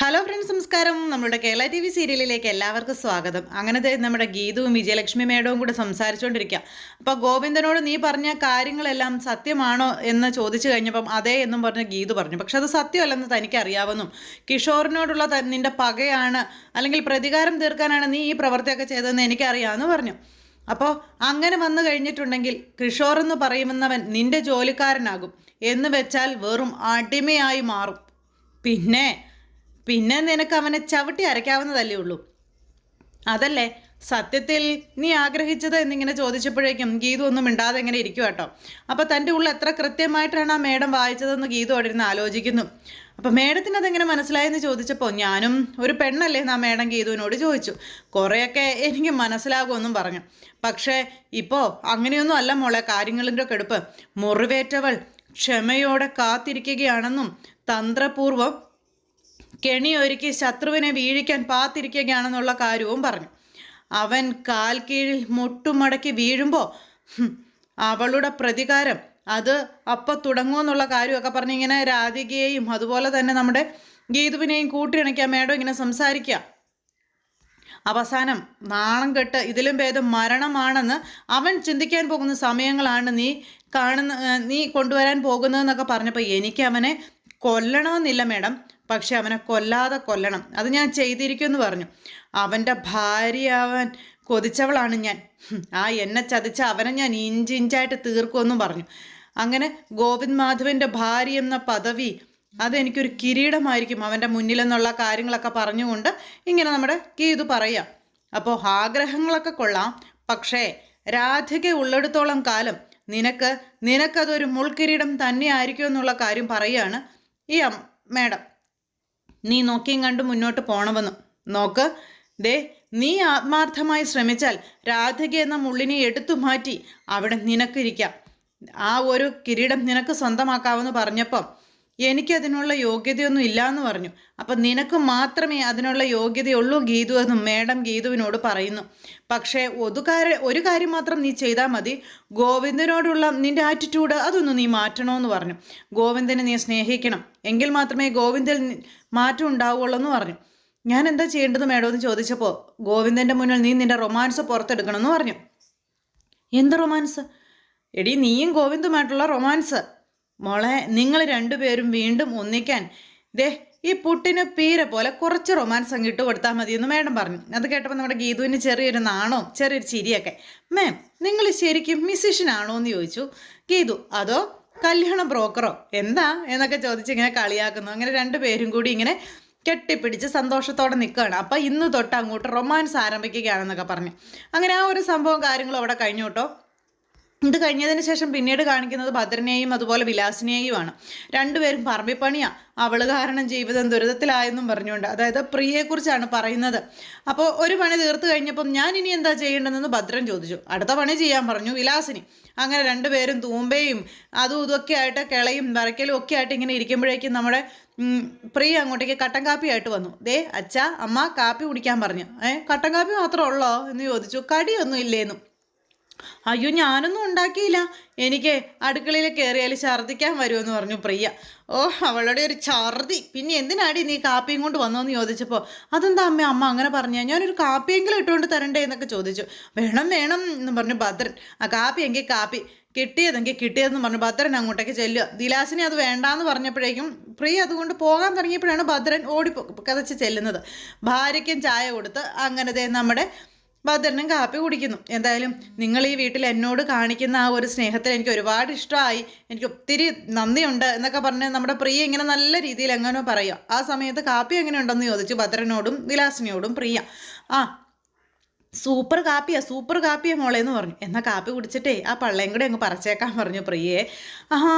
Hello friends നമസ്കാരം. നമ്മുടെ Kerala T V സീരിയലിലേക്ക് എല്ലാവർക്കും സ്വാഗതം. അങ്ങനത്തെ നമ്മുടെ ഗീതവും വിജയലക്ഷ്മി മേഡവും കൂടെ സംസാരിച്ചുകൊണ്ടിരിക്കുക അപ്പോൾ ഗോവിന്ദനോട് നീ പറഞ്ഞ കാര്യങ്ങളെല്ലാം സത്യമാണോ എന്ന് ചോദിച്ചു കഴിഞ്ഞപ്പം അതേ എന്നും പറഞ്ഞ് ഗീതു പറഞ്ഞു. പക്ഷെ അത് സത്യമല്ലെന്ന് തനിക്ക് അറിയാവുന്നു കിഷോറിനോടുള്ള നിന്റെ പകയാണ് അല്ലെങ്കിൽ പ്രതികാരം തീർക്കാനാണ് നീ ഈ പ്രവൃത്തിയൊക്കെ ചെയ്തതെന്ന് എനിക്കറിയാമെന്ന് പറഞ്ഞു. അപ്പോൾ അങ്ങനെ വന്നു കഴിഞ്ഞിട്ടുണ്ടെങ്കിൽ കിഷോർ എന്ന് പറയുന്നവൻ നിന്റെ ജോലിക്കാരനാകും. എന്ന് വെച്ചാൽ വെറും അടിമയായി മാറും. പിന്നെ പിന്നെ നിനക്ക് അവനെ ചവിട്ടി അരയ്ക്കാവുന്നതല്ലേ ഉള്ളൂ? അതല്ലേ? സത്യത്തിൽ നീ ആഗ്രഹിച്ചത് എന്നിങ്ങനെ ചോദിച്ചപ്പോഴേക്കും ഗീതു ഒന്നും മിണ്ടാതെ ഇങ്ങനെ ഇരിക്കും കേട്ടോ. അപ്പോൾ തന്റെ ഉള്ളിൽ എത്ര കൃത്യമായിട്ടാണ് ആ മേഡം വായിച്ചതെന്ന് ഗീതു അവിടെ ഇരുന്ന് ആലോചിക്കുന്നു. അപ്പോൾ മേഡത്തിന് അതെങ്ങനെ മനസ്സിലായെന്ന് ചോദിച്ചപ്പോൾ ഞാനും ഒരു പെണ്ണല്ലേ എന്നാ മേഡം ഗീതുവിനോട് ചോദിച്ചു. കുറേയൊക്കെ എനിക്ക് മനസ്സിലാകുമെന്നും പറഞ്ഞു. പക്ഷേ ഇപ്പോൾ അങ്ങനെയൊന്നും അല്ല മോളെ കാര്യങ്ങളിന്റെ കെടുപ്പ് മുറിവേറ്റവൾ ക്ഷമയോടെ കാത്തിരിക്കുകയാണെന്നും തന്ത്രപൂർവം കെണിയൊരുക്കി ശത്രുവിനെ വീഴിക്കാൻ പാത്തിരിക്കുകയാണെന്നുള്ള കാര്യവും പറഞ്ഞു. അവൻ കാൽ കീഴിൽ മുട്ടുമടക്കി വീഴുമ്പോൾ അവളുടെ പ്രതികാരം അത് അപ്പം തുടങ്ങുമെന്നുള്ള കാര്യമൊക്കെ പറഞ്ഞ് ഇങ്ങനെ രാധികയെയും അതുപോലെ തന്നെ നമ്മുടെ ഗീതുവിനെയും കൂട്ടിയിണയ്ക്കാൻ മേഡം ഇങ്ങനെ സംസാരിക്കുക. അവസാനം നാണം കെട്ട് ഇതിലും ഭേദം മരണമാണെന്ന് അവൻ ചിന്തിക്കാൻ പോകുന്ന സമയങ്ങളാണ് നീ കാണുന്ന നീ കൊണ്ടുവരാൻ പോകുന്നതെന്നൊക്കെ പറഞ്ഞപ്പോൾ എനിക്ക് അവനെ കൊല്ലണമെന്നില്ല മേഡം. പക്ഷെ അവനെ കൊല്ലാതെ കൊല്ലണം. അത് ഞാൻ ചെയ്തിരിക്കും എന്ന് പറഞ്ഞു. അവന്റെ ഭാര്യയാവാൻ കൊതിച്ചവളാണ് ഞാൻ. ആ എന്നെ ചതിച്ച അവനെ ഞാൻ ഇഞ്ചിഞ്ചായിട്ട് തീർക്കുമെന്നും പറഞ്ഞു. അങ്ങനെ ഗോവിന്ദ് മാധവന്റെ ഭാര്യ എന്ന പദവി അതെനിക്കൊരു കിരീടമായിരിക്കും അവന്റെ മുന്നിലെന്നുള്ള കാര്യങ്ങളൊക്കെ പറഞ്ഞുകൊണ്ട് ഇങ്ങനെ നമ്മുടെ ഗീതു പറയാം അപ്പോൾ ആഗ്രഹങ്ങളൊക്കെ കൊള്ളാം. പക്ഷേ രാധിക ഉള്ളിടത്തോളം കാലം നിനക്ക് നിനക്കതൊരു മുൾക്കിരീടം തന്നെയായിരിക്കും എന്നുള്ള കാര്യം പറയുകയാണ് ഈ മേഡം. നീ നോക്കിയും കണ്ട് മുന്നോട്ട് പോണമെന്ന്. നോക്ക് ദേ നീ ആത്മാർത്ഥമായി ശ്രമിച്ചാൽ രാധിക എന്ന മുള്ളിനെ എടുത്തു മാറ്റി അവിടെ നിനക്കിരിക്കാം. ആ ഒരു കിരീടം നിനക്ക് സ്വന്തമാക്കാമെന്ന് പറഞ്ഞപ്പം എനിക്കതിനുള്ള യോഗ്യതയൊന്നും ഇല്ല എന്ന് പറഞ്ഞു. അപ്പം നിനക്ക് മാത്രമേ അതിനുള്ള യോഗ്യതയുള്ളൂ ഗീതു എന്നും മേഡം ഗീതുവിനോട് പറയുന്നു. പക്ഷേ ഒരു കാര്യം ഒരു കാര്യം മാത്രം നീ ചെയ്താൽ മതി. ഗോവിന്ദനോടുള്ള നിന്റെ ആറ്റിറ്റ്യൂഡ് അതൊന്നും നീ മാറ്റണമെന്ന് പറഞ്ഞു. ഗോവിന്ദനെ നീ സ്നേഹിക്കണം. എങ്കിൽ മാത്രമേ ഗോവിന്ദൻ മാറ്റം ഉണ്ടാവുള്ളൂ എന്ന് പറഞ്ഞു. ഞാൻ എന്താ ചെയ്യേണ്ടത് മേഡം എന്ന് ചോദിച്ചപ്പോൾ ഗോവിന്ദന്റെ മുന്നിൽ നീ നിന്റെ റൊമാൻസ് പുറത്തെടുക്കണമെന്ന് പറഞ്ഞു. എന്ത് റൊമാൻസ്? എടി നീയും ഗോവിന്ദുമായിട്ടുള്ള റൊമാൻസ്. മോളെ നിങ്ങൾ രണ്ടുപേരും വീണ്ടും ഒന്നിക്കാൻ. ദേ ഈ പുട്ടിന് പീര പോലെ കുറച്ച് റൊമാൻസ് അങ്ങ് ഇട്ട് കൊടുത്താൽ മതിയെന്ന് മേഡം പറഞ്ഞു. അത് കേട്ടപ്പോൾ നമ്മുടെ ഗീതുവിന് ചെറിയൊരു നാണോ ചെറിയൊരു ചിരിയൊക്കെ. മാം നിങ്ങൾ ശരിക്കും മ്യൂസിഷ്യൻ ആണോ എന്ന് ചോദിച്ചു. ഗീതു അതോ കല്യാണ ബ്രോക്കറോ? എന്താ? എന്നൊക്കെ ചോദിച്ച് ഇങ്ങനെ കളിയാക്കുന്നു. അങ്ങനെ രണ്ടു പേരും കൂടി ഇങ്ങനെ കെട്ടിപ്പിടിച്ച് സന്തോഷത്തോടെ നിൽക്കുകയാണ്. അപ്പം ഇന്ന് തൊട്ട് അങ്ങോട്ട് റൊമാൻസ് ആരംഭിക്കുകയാണെന്നൊക്കെ പറഞ്ഞു. അങ്ങനെ ആ ഒരു സംഭവം കാര്യങ്ങളും അവിടെ കഴിഞ്ഞു കേട്ടോ. ഇത് കഴിഞ്ഞതിന് ശേഷം പിന്നീട് കാണിക്കുന്നത് ഭദ്രനെയും അതുപോലെ വിലാസിനെയുമാണ്. രണ്ടുപേരും പറമ്പിപ്പണിയാ. അവൾ കാരണം ജീവിതം ദുരിതത്തിലായെന്നും പറഞ്ഞുകൊണ്ട്. അതായത് പ്രിയയെക്കുറിച്ചാണ് പറയുന്നത്. അപ്പോൾ ഒരു പണി തീർത്തു കഴിഞ്ഞപ്പം ഞാൻ ഇനി എന്താ ചെയ്യേണ്ടതെന്ന് ഭദ്രൻ ചോദിച്ചു. അടുത്ത പണി ചെയ്യാൻ പറഞ്ഞു വിലാസിനി. അങ്ങനെ രണ്ടുപേരും തൂമ്പയും അതും ഇതൊക്കെ ആയിട്ട് കിളയും വരയ്ക്കലും ഒക്കെ ആയിട്ട് ഇങ്ങനെ ഇരിക്കുമ്പോഴേക്കും നമ്മുടെ പ്രിയ അങ്ങോട്ടേക്ക് കട്ടൻ കാപ്പി ആയിട്ട് വന്നു. ദേ അച്ഛ അമ്മ കാപ്പി കുടിക്കാൻ പറഞ്ഞു. ഏ കട്ടൻ കാപ്പി മാത്രമേ ഉള്ളോ എന്ന് ചോദിച്ചു. കടിയൊന്നും ഇല്ലേന്നും. അയ്യോ ഞാനൊന്നും ഉണ്ടാക്കിയില്ല. എനിക്ക് അടുക്കളയിൽ കയറിയാൽ ഛർദ്ദിക്കാൻ വരുമെന്ന് പറഞ്ഞു പ്രിയ. ഓ അവളുടെ ഒരു ഛർദി. പിന്നെ എന്തിനാടി നീ കാപ്പിയും കൊണ്ട് വന്നോന്ന് ചോദിച്ചപ്പോൾ അതെന്താ അമ്മ അമ്മ അങ്ങനെ പറഞ്ഞ? ഞാനൊരു കാപ്പിയെങ്കിലും ഇട്ടുകൊണ്ട് തരണ്ടേ? എന്നൊക്കെ ചോദിച്ചു. വേണം വേണം എന്ന് പറഞ്ഞു ഭദ്രൻ. ആ കാപ്പി എങ്കിൽ കാപ്പി. കിട്ടിയതെങ്കിൽ കിട്ടിയതെന്ന് പറഞ്ഞു ഭദ്രൻ അങ്ങോട്ടേക്ക് ചെല്ലുക. ദിലാസിനെ അത് വേണ്ടാന്ന് പറഞ്ഞപ്പോഴേക്കും പ്രിയ അതുകൊണ്ട് പോകാൻ തുടങ്ങിയപ്പോഴാണ് ഭദ്രൻ ഓടിപ്പോ കതച്ച് ചെല്ലുന്നത്. ഭാര്യയ്ക്കും ചായ കൊടുത്ത് അങ്ങനത്തെ നമ്മുടെ ഭദ്രനും കാപ്പി കുടിക്കുന്നു. എന്തായാലും നിങ്ങൾ ഈ വീട്ടിൽ എന്നോട് കാണിക്കുന്ന ആ ഒരു സ്നേഹത്തിൽ എനിക്ക് ഒരുപാട് ഇഷ്ടമായി. എനിക്ക് ഒത്തിരി നന്ദിയുണ്ട് എന്നൊക്കെ പറഞ്ഞ് നമ്മുടെ പ്രിയ ഇങ്ങനെ നല്ല രീതിയിൽ എങ്ങനെയോ പറയുക. ആ സമയത്ത് കാപ്പി എങ്ങനെ ഉണ്ടെന്ന് ചോദിച്ചു ഭദ്രനോടും വിലാസിനിയോടും പ്രിയ. ആ സൂപ്പർ കാപ്പിയാ സൂപ്പർ കാപ്പിയാ മോളെ എന്ന് പറഞ്ഞു. എന്നാൽ കാപ്പി കുടിച്ചിട്ടേ ആ പള്ളയും കൂടെ അങ്ങ് പറിച്ചേക്കാൻ പറഞ്ഞു പ്രിയേ ആഹാ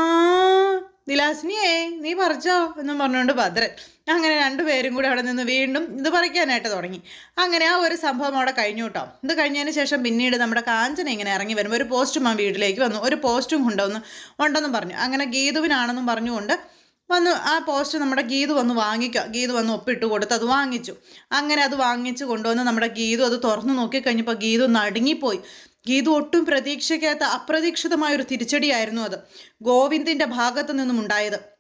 വിലാസിനിയേ നീ പറിച്ചോ എന്നും പറഞ്ഞുകൊണ്ട് ഭദ്രൻ അങ്ങനെ രണ്ടുപേരും കൂടി അവിടെ നിന്ന് വീണ്ടും ഇത് പറിക്കാനായിട്ട് തുടങ്ങി. അങ്ങനെ ആ ഒരു സംഭവം അവിടെ കഴിഞ്ഞു കേട്ടോ. ഇത് കഴിഞ്ഞതിന് ശേഷം പിന്നീട് നമ്മുടെ കാഞ്ചന ഇങ്ങനെ ഇറങ്ങി വരുമ്പോൾ ഒരു പോസ്റ്റും ആ വീട്ടിലേക്ക് വന്നു. ഒരു പോസ്റ്റും കൊണ്ടുവന്ന് ഉണ്ടെന്നും പറഞ്ഞു. അങ്ങനെ ഗീതുവിനാണെന്നും പറഞ്ഞുകൊണ്ട് വന്ന് ആ പോസ്റ്റ് നമ്മുടെ ഗീതു വന്ന് വാങ്ങിക്കുക ഗീതു വന്ന് ഒപ്പിട്ട് കൊടുത്ത് അത് വാങ്ങിച്ചു. അങ്ങനെ അത് വാങ്ങിച്ചു കൊണ്ടുവന്ന് നമ്മുടെ ഗീതു അത് തുറന്നു നോക്കിക്കഴിഞ്ഞപ്പോൾ ഗീതു നടുങ്ങിപ്പോയി. ഗീതു ഒട്ടും പ്രതീക്ഷിക്കാത്ത അപ്രതീക്ഷിതമായ ഒരു തിരിച്ചടിയായിരുന്നു അത്. ഗോവിന്ദിന്റെ ഭാഗത്തു നിന്നും ഉണ്ടായത്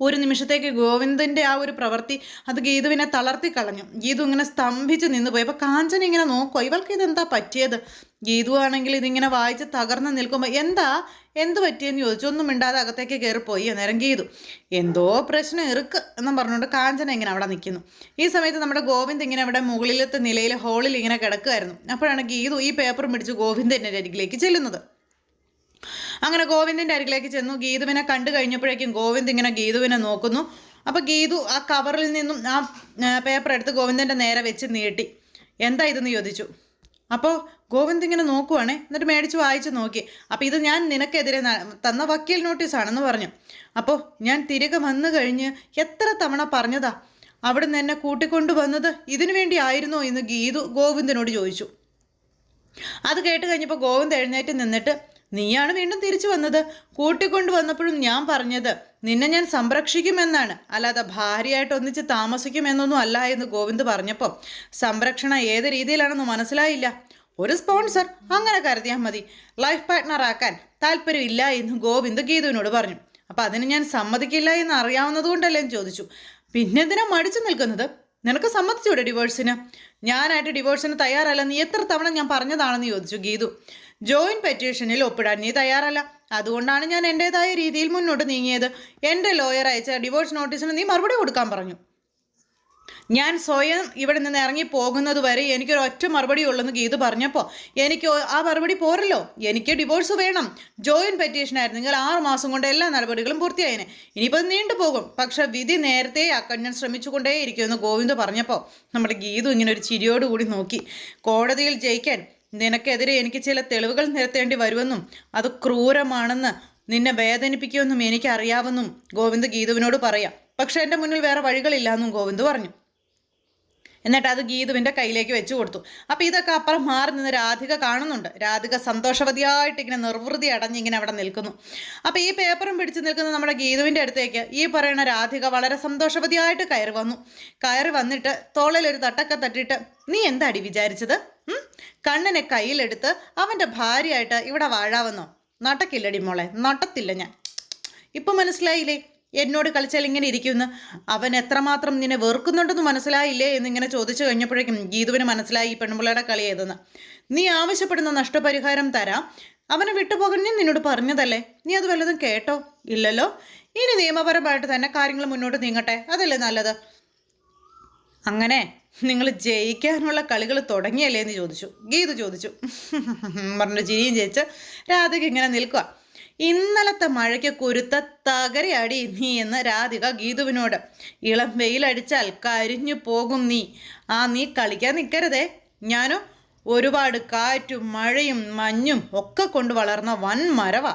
ഒരു നിമിഷത്തേക്ക് ഗോവിന്ദന്റെ ആ ഒരു പ്രവൃത്തി അത് ഗീതുവിനെ തളർത്തി കളഞ്ഞു. ഗീതു ഇങ്ങനെ സ്തംഭിച്ച് നിന്ന് പോയി. അപ്പോൾ കാഞ്ചന ഇങ്ങനെ നോക്കുക ഇവൾക്ക് ഇതെന്താ പറ്റിയത്? ഗീതു ആണെങ്കിൽ ഇതിങ്ങനെ വായിച്ച് തകർന്ന് നിൽക്കുമ്പോൾ എന്താ? എന്ത് പറ്റിയെന്ന് ചോദിച്ചു. ഒന്നും മിണ്ടാതെ അകത്തേക്ക് കയറിപ്പോയി. അന്നേരം ഗീതു എന്തോ പ്രശ്നം ഇറുക്ക് എന്നും പറഞ്ഞുകൊണ്ട് കാഞ്ചന ഇങ്ങനെ അവിടെ നിൽക്കുന്നു. ഈ സമയത്ത് നമ്മുടെ ഗോവിന്ദ് ഇങ്ങനെ അവിടെ മുകളിലത്തെ നിലയിൽ ഹോളിൽ ഇങ്ങനെ കിടക്കുമായിരുന്നു അപ്പോഴാണ് ഗീതു ഈ പേപ്പർ പിടിച്ച് ഗോവിന്ദന്റെ അരികിലേക്ക് ചെല്ലുന്നത്. അങ്ങനെ ഗോവിന്ദിന്റെ അരികിലേക്ക് ചെന്നു. ഗീതുവിനെ കണ്ടു കഴിഞ്ഞപ്പോഴേക്കും ഗോവിന്ദ് ഇങ്ങനെ ഗീതുവിനെ നോക്കുന്നു. അപ്പോൾ ഗീതു ആ കവറിൽ നിന്നും ആ പേപ്പർ എടുത്ത് ഗോവിന്ദന്റെ നേരെ വെച്ച് നീട്ടി. എന്താ ഇതെന്ന് ചോദിച്ചു. അപ്പോൾ ഗോവിന്ദ് ഇങ്ങനെ നോക്കുവാണേ എന്നിട്ട് മേടിച്ച് വായിച്ച് നോക്കി. അപ്പോൾ ഇത് ഞാൻ നിനക്കെതിരെ തന്ന വക്കീൽ നോട്ടീസാണെന്ന് പറഞ്ഞു. അപ്പോൾ ഞാൻ തിരികെ വന്നു കഴിഞ്ഞ് എത്ര തവണ പറഞ്ഞതാ? അവിടെ നിന്ന് എന്നെ കൂട്ടിക്കൊണ്ടു വന്നത് ഇതിനു വേണ്ടി ആയിരുന്നോ എന്ന് ഗീതു ഗോവിന്ദനോട് ചോദിച്ചു. അത് കേട്ട് കഴിഞ്ഞപ്പോൾ ഗോവിന്ദ് എഴുന്നേറ്റ് നിന്നിട്ട് നീയാണ് വീണ്ടും തിരിച്ചു വന്നത്. കൂട്ടിക്കൊണ്ടു വന്നപ്പോഴും ഞാൻ പറഞ്ഞത് നിന്നെ ഞാൻ സംരക്ഷിക്കുമെന്നാണ്. അല്ലാതെ ഭാര്യയായിട്ട് ഒന്നിച്ച് താമസിക്കുമെന്നൊന്നും അല്ല എന്ന് ഗോവിന്ദ് പറഞ്ഞപ്പോൾ സംരക്ഷണം ഏത് രീതിയിലാണെന്ന് മനസ്സിലായില്ല. ഒരു സ്പോൺസർ. അങ്ങനെ കരുതിയാൽ മതി. ലൈഫ് പാർട്ട്ണർ ആക്കാൻ താല്പര്യമില്ല എന്ന് ഗോവിന്ദ് ഗീതുവിനോട് പറഞ്ഞു. അപ്പം അതിന് ഞാൻ സമ്മതിക്കില്ല എന്ന് അറിയാവുന്നത് കൊണ്ടല്ലേ? എന്ന് ചോദിച്ചു. പിന്നെ എന്തിനാ മടിച്ചു നിൽക്കുന്നത്? നിനക്ക് സമ്മതിച്ചൂടെ ഡിവോഴ്സിന്? ഞാനായിട്ട് ഡിവോഴ്സിന് തയ്യാറല്ല. നീ എത്ര തവണ ഞാൻ പറഞ്ഞതാണെന്ന് ചോദിച്ചു ഗീതു. ജോയിന്റ് പെറ്റീഷനിൽ ഒപ്പിടാൻ നീ തയ്യാറല്ല. അതുകൊണ്ടാണ് ഞാൻ എന്റെതായ രീതിയിൽ മുന്നോട്ട് നീങ്ങിയത്. എന്റെ ലോയർ അയച്ച ഡിവോഴ്സ് നോട്ടീസിന് നീ മറുപടി കൊടുക്കാൻ പറഞ്ഞു. ഞാൻ സ്വയം ഇവിടെ നിന്ന് ഇറങ്ങി പോകുന്നത് വരെ എനിക്കൊരു ഒറ്റ മറുപടി ഉള്ളെന്ന് ഗീത് പറഞ്ഞപ്പോൾ എനിക്ക് ആ മറുപടി പോരല്ലോ. എനിക്ക് ഡിവോഴ്സ് വേണം. ജോയിൻ പെറ്റീഷനായിരുന്നെങ്കിൽ ആറ് മാസം കൊണ്ട് എല്ലാ നടപടികളും പൂർത്തിയായേനെ. ഇനിയിപ്പോൾ നീണ്ടു പോകും. പക്ഷേ വിധി നേരത്തെ ആക്കാൻ ഞാൻ ശ്രമിച്ചുകൊണ്ടേയിരിക്കുമെന്ന് ഗോവിന്ദ് പറഞ്ഞപ്പോൾ നമ്മുടെ ഗീതു ഇങ്ങനെ ഒരു ചിരിയോടുകൂടി നോക്കി. കോടതിയിൽ ജയിക്കാൻ നിനക്കെതിരെ എനിക്ക് ചില തെളിവുകൾ നിരത്തേണ്ടി വരുമെന്നും അത് ക്രൂരമാണെന്ന് നിന്നെ വേദനിപ്പിക്കുമെന്നും എനിക്കറിയാമെന്നും ഗോവിന്ദ് ഗീതുവിനോട് പറയാം. പക്ഷെ എന്റെ മുന്നിൽ വേറെ വഴികളില്ല എന്നും ഗോവിന്ദ് പറഞ്ഞു. എന്നിട്ട് അത് ഗീതുവിന്റെ കയ്യിലേക്ക് വെച്ചു കൊടുത്തു. അപ്പോൾ ഇതൊക്കെ അപ്പുറം മാറി നിന്ന് രാധിക കാണുന്നുണ്ട്. രാധിക സന്തോഷവതിയായിട്ട് ഇങ്ങനെ നിർവൃതി അടഞ്ഞ് ഇങ്ങനെ അവിടെ നിൽക്കുന്നു. അപ്പോൾ ഈ പേപ്പറും പിടിച്ച് നിൽക്കുന്ന നമ്മുടെ ഗീതുവിന്റെ അടുത്തേക്ക് ഈ പറയുന്ന രാധിക വളരെ സന്തോഷവതിയായിട്ട് കയറി വന്നു. കയറി വന്നിട്ട് തോളിൽ ഒരു തട്ടൊക്കെ തട്ടിയിട്ട് നീ എന്താടി വിചാരിച്ചത്? കണ്ണനെ കയ്യിലെടുത്ത് അവന്റെ ഭാര്യയായിട്ട് ഇവിടെ വാഴാവുന്നോ? നട്ടക്കില്ലടി മോളെ നട്ടത്തില്ല ഞാൻ. ഇപ്പം മനസ്സിലായില്ലേ? എന്നോട് കളിച്ചാൽ ഇങ്ങനെ ഇരിക്കുമെന്ന് അവൻ എത്രമാത്രം നിന്നെ വെറുക്കുന്നുണ്ടെന്ന് മനസ്സിലായില്ലേ എന്നിങ്ങനെ ചോദിച്ചു കഴിഞ്ഞപ്പോഴേക്കും ഗീതുവിന് മനസ്സിലായി ഈ പെൺപിള്ളയുടെ കളി ഏതെന്ന്. നീ ആവശ്യപ്പെടുന്ന നഷ്ടപരിഹാരം തരാം. അവനെ വിട്ടുപോകാൻ ഞാൻ നിന്നോട് പറഞ്ഞതല്ലേ? നീ അത് വല്ലതും കേട്ടോ? ഇല്ലല്ലോ. ഇനി നിയമപരമായിട്ട് തന്നെ കാര്യങ്ങൾ മുന്നോട്ട് നീങ്ങട്ടെ. അതല്ലേ നല്ലത്? അങ്ങനെ നിങ്ങൾ ജയിക്കാനുള്ള കളികൾ തുടങ്ങിയല്ലേ എന്ന് ചോദിച്ചു. ഗീതു ചോദിച്ചു. പറഞ്ഞിട്ട് ചിരിയും ജയിച്ച് രാധയ്ക്ക് ഇങ്ങനെ നിൽക്കുക ഇന്നലത്തെ മഴയ്ക്ക് കുരുത്ത തകരയാടി നീ എന്ന് രാധിക ഗീതുവിനോട്. ഇളം വെയിലടിച്ചാൽ കരിഞ്ഞു പോകും നീ. ആ നീ കളിക്കാൻ നിൽക്കരുതേ ഞാനോ ഒരുപാട് കാറ്റും മഴയും മഞ്ഞും ഒക്കെ കൊണ്ട് വളർന്ന വൻ മരവാ.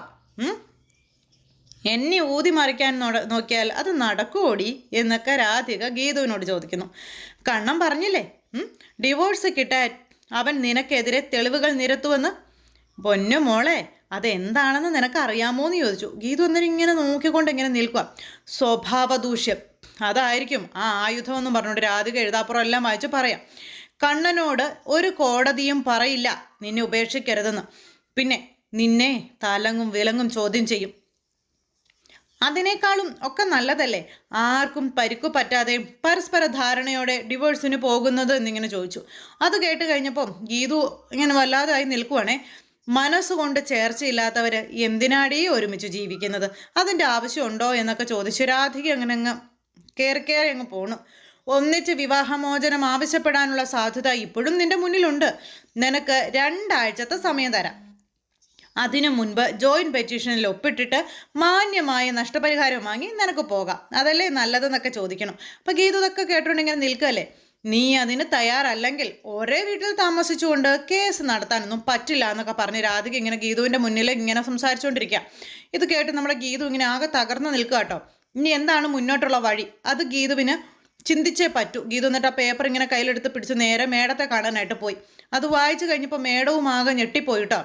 എന്നെ ഊതി മറിക്കാൻ നോക്കിയാൽ അത് നടക്കുമോടി എന്നൊക്കെ രാധിക ഗീതുവിനോട് ചോദിക്കുന്നു. കണ്ണം പറഞ്ഞില്ലേ? ഡിവോഴ്സ് കിട്ടാൻ അവൻ നിനക്കെതിരെ തെളിവുകൾ നിരത്തുവെന്ന്? പൊന്നു മോളെ അതെന്താണെന്ന് നിനക്ക് അറിയാമോ എന്ന് ചോദിച്ചു. ഗീതു അന്നേരം ഇങ്ങനെ നോക്കിക്കൊണ്ട് ഇങ്ങനെ നിൽക്കുക സ്വഭാവദൂഷ്യം. അതായിരിക്കും ആ ആയുധം എന്ന് പറഞ്ഞുകൊണ്ട് രാധിക എഴുതാപ്പുറം എല്ലാം വായിച്ച് പറയാം. കണ്ണനോട് ഒരു കോടതിയും പറയില്ല. നിന്നെ ഉപേക്ഷിക്കരുതെന്ന്. പിന്നെ നിന്നെ തലങ്ങും വിലങ്ങും ചോദ്യം ചെയ്യും. അതിനേക്കാളും ഒക്കെ നല്ലതല്ലേ? ആർക്കും പരിക്കു പറ്റാതെ പരസ്പര ധാരണയോടെ ഡിവോഴ്സിന് പോകുന്നത് എന്നിങ്ങനെ ചോദിച്ചു. അത് കേട്ട് കഴിഞ്ഞപ്പം ഗീതു ഇങ്ങനെ വല്ലാതായി നിൽക്കുവാണേ. മനസ്സുകൊണ്ട് ചേർച്ചയില്ലാത്തവർ എന്തിനാടീ ഒരുമിച്ച് ജീവിക്കുന്നത്? അതിന്റെ ആവശ്യമുണ്ടോ എന്നൊക്കെ ചോദിച്ചു രാധിക അങ്ങനെ അങ്ങ് കയറി കയറി അങ്ങ് പോണു. ഒന്നിച്ച് വിവാഹമോചനം ആവശ്യപ്പെടാനുള്ള സാധ്യത ഇപ്പോഴും നിന്റെ മുന്നിലുണ്ട്. നിനക്ക് രണ്ടാഴ്ചത്തെ സമയം തരാം. അതിനു മുൻപ് ജോയിന്റ് പെറ്റീഷനിൽ ഒപ്പിട്ടിട്ട് മാന്യമായ നഷ്ടപരിഹാരം വാങ്ങി നിനക്ക് പോകാം. അതല്ലേ നല്ലതെന്നൊക്കെ ചോദിക്കണം. അപ്പോൾ ഗീത ഇതൊക്കെ കേട്ടുകൊണ്ടിങ്ങനെ നിൽക്കുകയല്ലേ നീ അതിന് തയ്യാറല്ലെങ്കിൽ ഒരേ വീട്ടിൽ താമസിച്ചുകൊണ്ട് കേസ് നടത്താനൊന്നും പറ്റില്ല എന്നൊക്കെ പറഞ്ഞ് രാധിക ഇങ്ങനെ ഗീതുവിന്റെ മുന്നിൽ ഇങ്ങനെ സംസാരിച്ചുകൊണ്ടിരിക്കുക. ഇത് കേട്ട് നമ്മുടെ ഗീതു ഇങ്ങനെ ആകെ തകർന്നു നിൽക്കുക കേട്ടോ. ഇനി എന്താണ് മുന്നോട്ടുള്ള വഴി? അത് ഗീതുവിന് ചിന്തിച്ചേ പറ്റൂ. ഗീതു എന്നിട്ട് ആ പേപ്പർ ഇങ്ങനെ കയ്യിലെടുത്ത് പിടിച്ച് നേരെ മേടത്തെ കാണാനായിട്ട് പോയി. അത് വായിച്ചു കഴിഞ്ഞപ്പോൾ മേടവും ആകെ ഞെട്ടിപ്പോയി കേട്ടോ.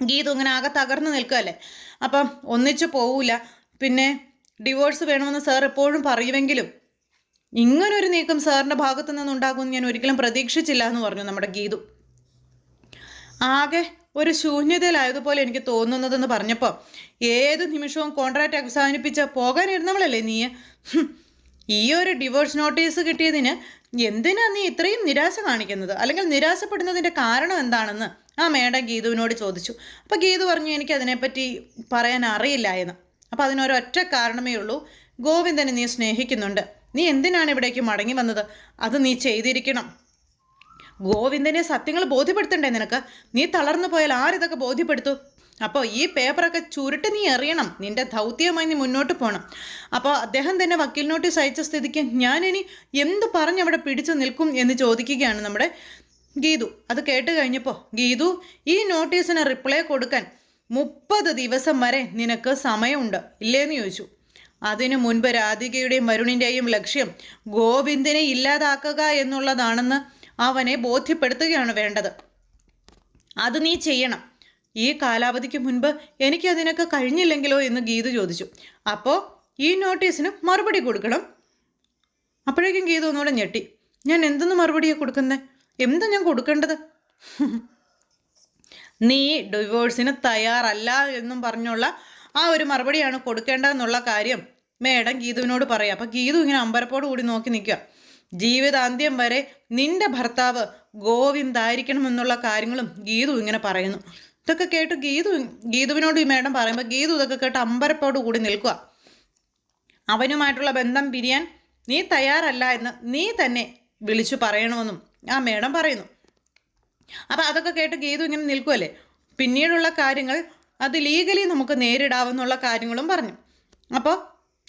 ഗീതു ഇങ്ങനെ ആകെ തകർന്ന് നിൽക്കുകയല്ലേ? അപ്പം ഒന്നിച്ചു പോവില്ല പിന്നെ ഡിവോഴ്സ് വേണമെന്ന് സാർ എപ്പോഴും പറയുമെങ്കിലും ഇങ്ങനൊരു നീക്കം സാറിന്റെ ഭാഗത്തു നിന്നുണ്ടാകുമെന്ന് ഞാൻ ഒരിക്കലും പ്രതീക്ഷിച്ചില്ല എന്ന് പറഞ്ഞു നമ്മുടെ ഗീതു. ആകെ ഒരു ശൂന്യതയിലായതുപോലെ എനിക്ക് തോന്നുന്നതെന്ന് പറഞ്ഞപ്പോൾ ഏത് നിമിഷവും കോൺട്രാക്റ്റ് അവസാനിപ്പിച്ച് പോകാനിരുന്നവളല്ലേ നീ? ഈ ഒരു ഡിവോഴ്സ് നോട്ടീസ് കിട്ടിയതിന് എന്തിനാ നീ ഇത്രയും നിരാശ കാണിക്കുന്നത്? അല്ലെങ്കിൽ നിരാശപ്പെടുന്നതിന്റെ കാരണം എന്താണെന്ന് ആ മേഡം ഗീതുവിനോട് ചോദിച്ചു. അപ്പോൾ ഗീതു പറഞ്ഞു എനിക്ക് അതിനെപ്പറ്റി പറയാൻ അറിയില്ല എന്ന് അപ്പോൾ അതിനൊരൊറ്റ കാരണമേ ഉള്ളൂ. ഗോവിന്ദനെ നീ സ്നേഹിക്കുന്നുണ്ട്. നീ എന്തിനാണ് ഇവിടേക്ക് മടങ്ങി വന്നത്? അത് നീ ചെയ്തിരിക്കണം. ഗോവിന്ദനെ സത്യങ്ങൾ ബോധ്യപ്പെടുത്തണ്ടേ നിനക്ക്? നീ തളർന്നു പോയാൽ ആരിതൊക്കെ ബോധ്യപ്പെടുത്തു? അപ്പോൾ ഈ പേപ്പറൊക്കെ ചുരുട്ടി നീ എറിയണം. നിന്റെ ദൗത്യമായി നീ മുന്നോട്ട് പോകണം അപ്പോൾ അദ്ദേഹം തന്നെ വക്കീൽ നോട്ടീസ് അയച്ച സ്ഥിതിക്ക് ഞാനിനി എന്ത് പറഞ്ഞ് അവിടെ പിടിച്ചു നിൽക്കും എന്ന് ചോദിക്കുകയാണ് നമ്മുടെ ഗീതു. അത് കേട്ട് കഴിഞ്ഞപ്പോൾ ഗീതു ഈ നോട്ടീസിന് റിപ്ലൈ കൊടുക്കാൻ മുപ്പത് ദിവസം വരെ നിനക്ക് സമയമുണ്ട്. ഇല്ലേന്ന് ചോദിച്ചു. അതിനു മുൻപ് രാധികയുടെയും വരുണിന്റെയും ലക്ഷ്യം ഗോവിന്ദനെ ഇല്ലാതാക്കുക എന്നുള്ളതാണെന്ന് അവനെ ബോധ്യപ്പെടുത്തുകയാണ് വേണ്ടത്. അത് നീ ചെയ്യണം. ഈ കാലാവധിക്ക് മുൻപ് എനിക്ക് അതിനൊക്കെ കഴിഞ്ഞില്ലെങ്കിലോ എന്ന് ഗീതു ചോദിച്ചു. അപ്പോൾ ഈ നോട്ടീസിന് മറുപടി കൊടുക്കണം. അപ്പോഴേക്കും ഗീതു ഒന്നുകൂടെ ഞെട്ടി. ഞാൻ എന്തെന്ന് മറുപടിയാണ് കൊടുക്കുന്നത് എന്താ ഞാൻ കൊടുക്കേണ്ടത്? നീ ഡിവോഴ്സിന് തയ്യാറല്ല എന്നും പറഞ്ഞുള്ള ആ ഒരു മറുപടിയാണ് കൊടുക്കേണ്ടതെന്നുള്ള കാര്യം മേഡം ഗീതുവിനോട് പറയാം. അപ്പം ഗീതു ഇങ്ങനെ അമ്പരപ്പോട് കൂടി നോക്കി നിൽക്കുക. ജീവിതാന്ത്യം വരെ നിന്റെ ഭർത്താവ് ഗോവിന്ദായിരിക്കണമെന്നുള്ള കാര്യങ്ങളും ഗീതു ഇങ്ങനെ പറയുന്നു. ഇതൊക്കെ കേട്ട് ഗീതു ഗീതുവിനോട് ഈ മേഡം പറയുമ്പോൾ ഗീതു ഇതൊക്കെ കേട്ട് അമ്പരപ്പോട് കൂടി നിൽക്കുക. അവനുമായിട്ടുള്ള ബന്ധം പിരിയാൻ നീ തയ്യാറല്ല എന്ന് നീ തന്നെ വിളിച്ചു പറയണമെന്നും ആ മേഡം പറയുന്നു. അപ്പം അതൊക്കെ കേട്ട് ഗീതു ഇങ്ങനെ നിൽക്കുമല്ലേ പിന്നീടുള്ള കാര്യങ്ങൾ അത് ലീഗലി നമുക്ക് നേരിടാവുന്നുള്ള കാര്യങ്ങളും പറഞ്ഞു. അപ്പോൾ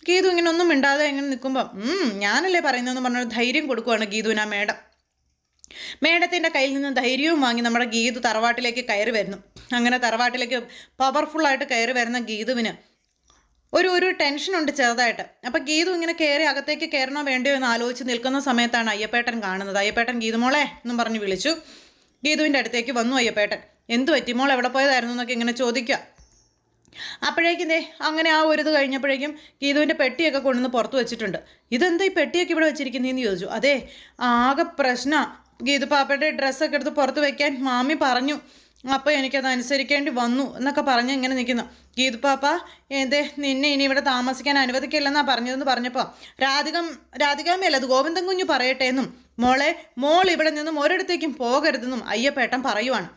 ഗീതു ഇങ്ങനെ ഒന്നും മിണ്ടാതെ ഇങ്ങനെ നിൽക്കുമ്പോൾ "ഉം, ഞാനല്ലേ പറയുന്നതെന്ന് പറഞ്ഞൊരു ധൈര്യം കൊടുക്കുവാണ് ഗീതുവിന് ആ മേഡം. മേഡത്തിന്റെ കയ്യിൽ നിന്ന് ധൈര്യവും വാങ്ങി നമ്മുടെ ഗീതു തറവാട്ടിലേക്ക് കയറി വരുന്നു. അങ്ങനെ തറവാട്ടിലേക്ക് പവർഫുള്ളായിട്ട് കയറി വരുന്ന ഗീതുവിന് ഒരു ഒരു ടെൻഷനുണ്ട് ചെറുതായിട്ട്. അപ്പം ഗീതു ഇങ്ങനെ കയറി അകത്തേക്ക് കയറണോ വേണ്ടയോ എന്ന് ആലോചിച്ച് നിൽക്കുന്ന സമയത്താണ് അയ്യപ്പേട്ടൻ കാണുന്നത്. അയ്യപ്പേട്ടൻ ഗീതുമോളെ എന്നും പറഞ്ഞ് വിളിച്ചു. ഗീതുവിന്റെ അടുത്തേക്ക് വന്നു അയ്യപ്പേട്ടൻ. എന്തു പറ്റി? മോൾ എവിടെ പോയതായിരുന്നു എന്നൊക്കെ ഇങ്ങനെ ചോദിക്കുക അപ്പോഴേക്കും ദേ അങ്ങനെ ആ ഒരു ഇത് കഴിഞ്ഞപ്പോഴേക്കും ഗീതുവിന്റെ പെട്ടിയൊക്കെ കൊണ്ടുവന്ന് പുറത്ത് വെച്ചിട്ടുണ്ട്. ഇതെന്താ ഈ പെട്ടിയൊക്കെ ഇവിടെ വെച്ചിരിക്കുന്നതെന്ന് ചോദിച്ചു. അതെ ആകെ പ്രശ്ന. ഗീതു പാപ്പയുടെ ഡ്രസ്സൊക്കെ എടുത്ത് പുറത്ത് വെക്കാൻ മാമി പറഞ്ഞു. അപ്പോൾ എനിക്കത് അനുസരിക്കേണ്ടി വന്നു എന്നൊക്കെ പറഞ്ഞ് ഇങ്ങനെ നിൽക്കുന്നു. ഗീതു പാപ്പ എന്തേ നിന്നെ ഇനി ഇവിടെ താമസിക്കാൻ അനുവദിക്കില്ലെന്നാ പറഞ്ഞതെന്ന് പറഞ്ഞപ്പോൾ രാധികം രാധികാമ്മയല്ല അത് ഗോവിന്ദൻ കുഞ്ഞു പറയട്ടെ എന്നും മോളെ മോൾ ഇവിടെ നിന്നും ഒരിടത്തേക്കും പോകരുതെന്നും അയ്യപ്പേട്ടൻ പറയുവാണ്.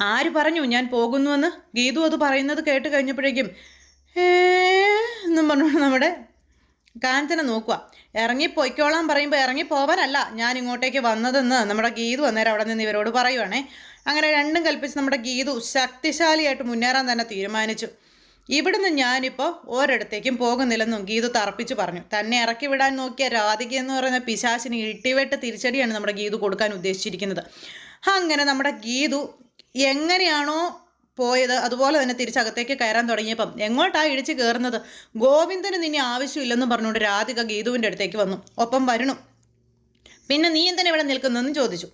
ആര് പറഞ്ഞു? ഞാൻ പോകുന്നുവെന്ന് ഗീതു അത് പറയുന്നത് കേട്ട് കഴിഞ്ഞപ്പോഴേക്കും എന്നും പറഞ്ഞുകൊണ്ട് നമ്മുടെ കാഞ്ചന നോക്കുക. ഇറങ്ങി പൊയ്ക്കോളാൻ പറയുമ്പോൾ ഇറങ്ങിപ്പോവാനല്ല ഞാൻ ഇങ്ങോട്ടേക്ക് വന്നതെന്ന് നമ്മുടെ ഗീതു അന്നേരം അവിടെ നിന്ന് ഇവരോട് പറയുവാണേ. അങ്ങനെ രണ്ടും കൽപ്പിച്ച് നമ്മുടെ ഗീതു ശക്തിശാലിയായിട്ട് മുന്നേറാൻ തന്നെ തീരുമാനിച്ചു. ഇവിടുന്ന് ഞാനിപ്പോൾ ഒരിടത്തേക്കും പോകുന്നില്ലെന്നും ഗീതു തറപ്പിച്ച് പറഞ്ഞു. തന്നെ ഇറക്കി വിടാൻ നോക്കിയ രാധിക എന്ന് പറയുന്ന പിശാശിന് ഇട്ടിവെട്ട് തിരിച്ചടിയാണ് നമ്മുടെ ഗീതു കൊടുക്കാൻ ഉദ്ദേശിച്ചിരിക്കുന്നത്. അങ്ങനെ നമ്മുടെ ഗീതു എങ്ങനെയാണോ പോയത് അതുപോലെ തന്നെ തിരിച്ചകത്തേക്ക് കയറാൻ തുടങ്ങിയപ്പം എങ്ങോട്ടാ ഇടിച്ച് കയറുന്നത് ഗോവിന്ദന് നിന്നെ ആവശ്യമില്ലെന്നും പറഞ്ഞുകൊണ്ട് രാധിക ഗീതുവിന്റെ അടുത്തേക്ക് വന്നു. ഒപ്പം വരണം. പിന്നെ നീ എന്തിനാ ഇവിടെ നിൽക്കുന്നതെന്ന് ചോദിച്ചു.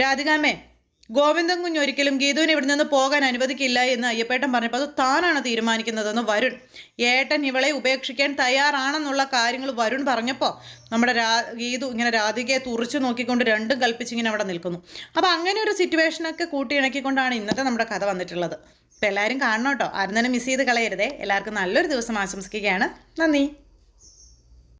രാധികാമ്മേ ഗോവിന്ദൻ കുഞ്ഞ് ഒരിക്കലും ഗീതുവിനെ ഇവിടെ നിന്ന് പോകാൻ അനുവദിക്കില്ല എന്ന് അയ്യപ്പേട്ടൻ പറഞ്ഞപ്പോൾ അത് താനാണ് തീരുമാനിക്കുന്നതെന്ന് വരുൺ. ഏട്ടൻ ഇവളെ ഉപേക്ഷിക്കാൻ തയ്യാറാണെന്നുള്ള കാര്യങ്ങൾ വരുൺ പറഞ്ഞപ്പോൾ നമ്മുടെ രാ ഗീതു ഇങ്ങനെ രാധികയെ തുറച്ചു നോക്കിക്കൊണ്ട് രണ്ടും കൽപ്പിച്ചിങ്ങനെ അവിടെ നിൽക്കുന്നു. അപ്പോൾ അങ്ങനെ ഒരു സിറ്റുവേഷനൊക്കെ കൂട്ടിയിണക്കിക്കൊണ്ടാണ് ഇന്നത്തെ നമ്മുടെ കഥ വന്നിട്ടുള്ളത്. അപ്പോൾ എല്ലാവരും കാണണം കേട്ടോ. ആരും തന്നെ മിസ് ചെയ്ത് കളയരുതേ. എല്ലാവർക്കും നല്ലൊരു ദിവസം ആശംസിക്കുകയാണ്. നന്ദി.